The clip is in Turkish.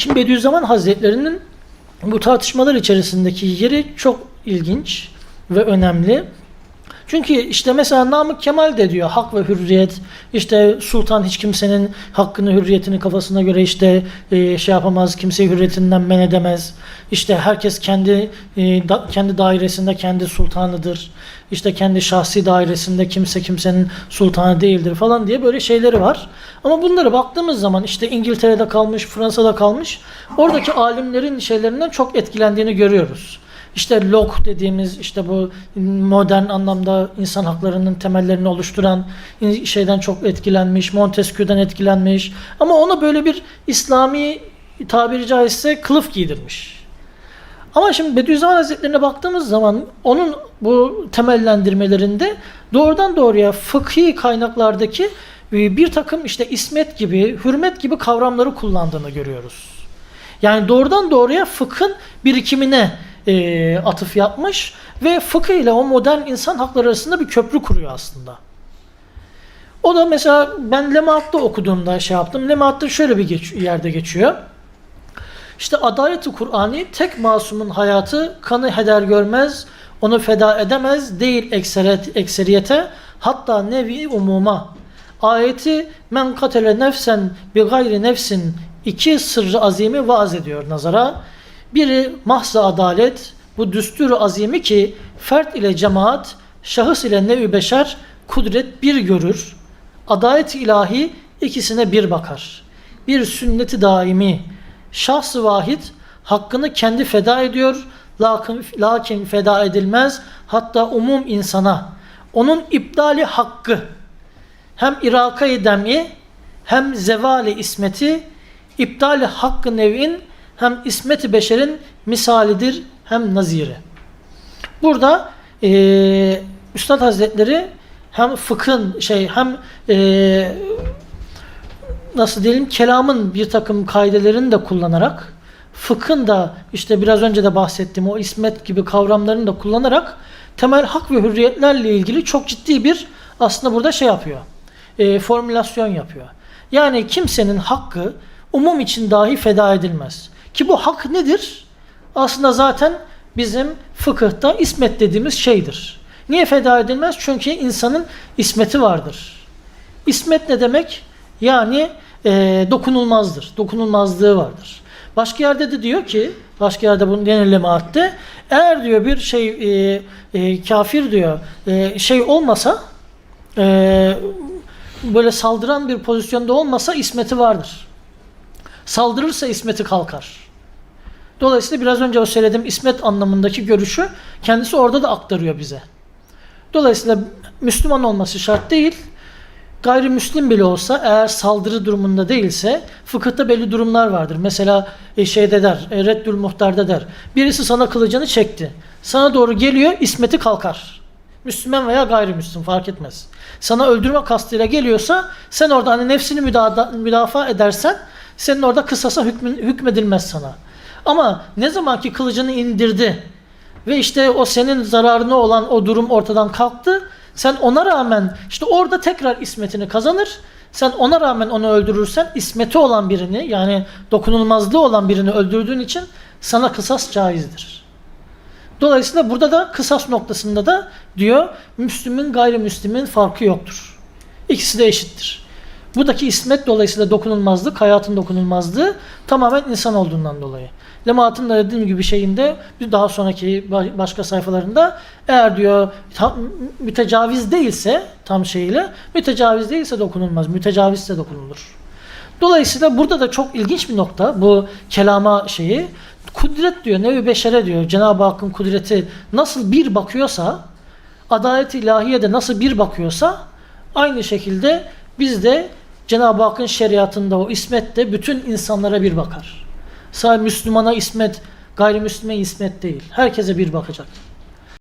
Şimdi Bediüzzaman Hazretleri'nin bu tartışmalar içerisindeki yeri çok ilginç ve önemli. Çünkü işte mesela Namık Kemal de diyor hak ve hürriyet. İşte sultan hiç kimsenin hakkını hürriyetini kafasına göre işte e, şey yapamaz kimseyi hürriyetinden men edemez. İşte herkes kendi e, da- kendi dairesinde kendi sultanıdır. İşte kendi şahsi dairesinde kimse kimsenin sultanı değildir falan diye böyle şeyleri var. Ama bunları baktığımız zaman işte İngiltere'de kalmış Fransa'da kalmış oradaki alimlerin şeylerinden çok etkilendiğini görüyoruz. İşte Locke dediğimiz işte bu modern anlamda insan haklarının temellerini oluşturan şeyden çok etkilenmiş, Montesquieu'dan etkilenmiş ama ona böyle bir İslami tabiri caizse kılıf giydirmiş. Ama şimdi Bediüzzaman Hazretlerine baktığımız zaman onun bu temellendirmelerinde doğrudan doğruya fıkhi kaynaklardaki e, bir takım işte ismet gibi, hürmet gibi kavramları kullandığını görüyoruz. Yani doğrudan doğruya fıkhın birikimine e, atıf yapmış ve fıkıh ile o modern insan hakları arasında bir köprü kuruyor aslında. O da mesela ben Lemaat'ta okuduğumda şey yaptım. Lemaat'ta şöyle bir geç- yerde geçiyor. İşte adalet-i Kur'ani tek masumun hayatı kanı heder görmez, onu feda edemez değil ekseriyet, ekseriyete hatta nevi umuma. Ayeti men katele nefsen bi gayri nefsin iki sırrı azimi vaaz ediyor nazara. Biri mahza adalet, bu düsturu azimi ki fert ile cemaat, şahıs ile nevi beşer kudret bir görür. Adalet ilahi ikisine bir bakar. Bir sünneti daimi, şahs-ı vahid hakkını kendi feda ediyor. Lakin, lakin feda edilmez. Hatta umum insana. Onun iptali hakkı hem irakayı demi hem zevali ismeti iptali hakkı nev'in hem ismeti beşerin misalidir hem naziri. Burada eee Üstad Hazretleri hem fıkhın şey hem eee nasıl diyelim kelamın bir takım kaidelerini de kullanarak fıkhın da işte biraz önce de bahsettiğim o ismet gibi kavramlarını da kullanarak temel hak ve hürriyetlerle ilgili çok ciddi bir aslında burada şey yapıyor. E, formülasyon yapıyor. Yani kimsenin hakkı umum için dahi feda edilmez. Ki bu hak nedir? Aslında zaten bizim fıkıhta ismet dediğimiz şeydir. Niye feda edilmez? Çünkü insanın ismeti vardır. İsmet ne demek? Yani e, dokunulmazdır. Dokunulmazlığı vardır. Başka yerde de diyor ki, başka yerde bunu denirleme attı. Eğer diyor bir şey e, e, kafir diyor e, şey olmasa e, böyle saldıran bir pozisyonda olmasa ismeti vardır. Saldırırsa ismeti kalkar. Dolayısıyla biraz önce o söylediğim ismet anlamındaki görüşü kendisi orada da aktarıyor bize. Dolayısıyla Müslüman olması şart değil. Gayrimüslim bile olsa eğer saldırı durumunda değilse fıkıhta belli durumlar vardır. Mesela e, şeyde der, e, Reddül Muhtar'da der. Birisi sana kılıcını çekti. Sana doğru geliyor, ismeti kalkar. Müslüman veya gayrimüslim fark etmez. Sana öldürme kastıyla geliyorsa sen orada hani nefsini müdafaa, edersen senin orada kısasa hükmedilmez sana. Ama ne zaman ki kılıcını indirdi ve işte o senin zararına olan o durum ortadan kalktı. Sen ona rağmen işte orada tekrar ismetini kazanır. Sen ona rağmen onu öldürürsen ismeti olan birini yani dokunulmazlığı olan birini öldürdüğün için sana kısas caizdir. Dolayısıyla burada da kısas noktasında da diyor Müslümün gayrimüslimin farkı yoktur. İkisi de eşittir. Buradaki ismet dolayısıyla dokunulmazlık, hayatın dokunulmazlığı tamamen insan olduğundan dolayı. Lemaat'ın da dediğim gibi şeyinde bir daha sonraki ba- başka sayfalarında eğer diyor tam mütecaviz değilse tam şeyiyle mütecaviz değilse dokunulmaz. Mütecavizse dokunulur. Dolayısıyla burada da çok ilginç bir nokta bu kelama şeyi. Kudret diyor, nevi beşere diyor. Cenab-ı Hakk'ın kudreti nasıl bir bakıyorsa, adalet-i ilahiye de nasıl bir bakıyorsa aynı şekilde biz de Cenab-ı Hakk'ın şeriatında o ismet de bütün insanlara bir bakar. Sadece Müslümana ismet, gayrimüslime ismet değil. Herkese bir bakacak.